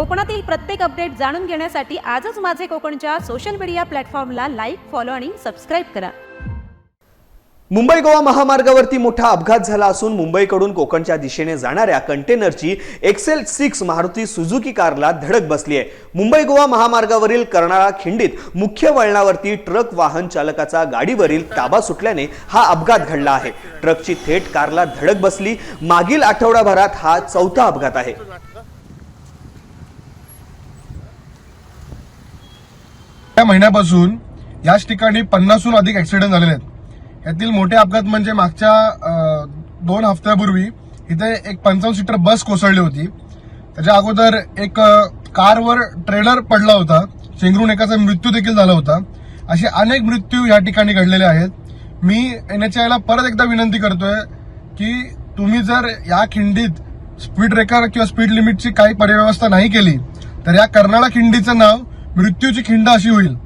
कोकणातील प्रत्येक अपडेट जाणून घेण्यासाठी आजच माझे कोकणच्या सोशल मीडिया प्लॅटफॉर्मला लाईक फॉलो आणि सबस्क्राईब करा. मुंबई गोवा महामार्गावरती मोठा अपघात झाला असून मुंबईकडून कोकणच्या दिशेने जाणाऱ्या कंटेनरची एक्सेल सिक्स मारुती सुझुकी कारला धडक बसली आहे. मुंबई गोवा महामार्गावरील कर्नाळा खिंडीत मुख्य वळणावरती ट्रक वाहन चालकाचा गाडीवरील ताबा सुटल्याने हा अपघात घडला आहे. ट्रकची थेट कारला धडक बसली. मागील आठवडाभरात हा चौथा अपघात आहे. या महिन्यापासून याच ठिकाणी पन्नासहून अधिक ऍक्सिडेंट झालेले आहेत. यातील मोठे अपघात म्हणजे मागच्या दोन हफ्त्यापूर्वी इथे एक पंचावन्न सीटर बस कोसळली होती. त्याच्या अगोदर एक कारवर ट्रेलर पडला होता. चेंगरून एकाचा मृत्यू देखील झाला होता. असे अनेक मृत्यू या ठिकाणी घडलेले आहेत. मी एन एच आयला परत एकदा विनंती करतोय की तुम्ही जर या खिंडीत स्पीड ब्रेकर किंवा स्पीड लिमिटची काही पर्यव्यवस्था नाही केली तर या कर्नाळा खिंडीचं नाव मृत्यूची खिंड अशी होईल.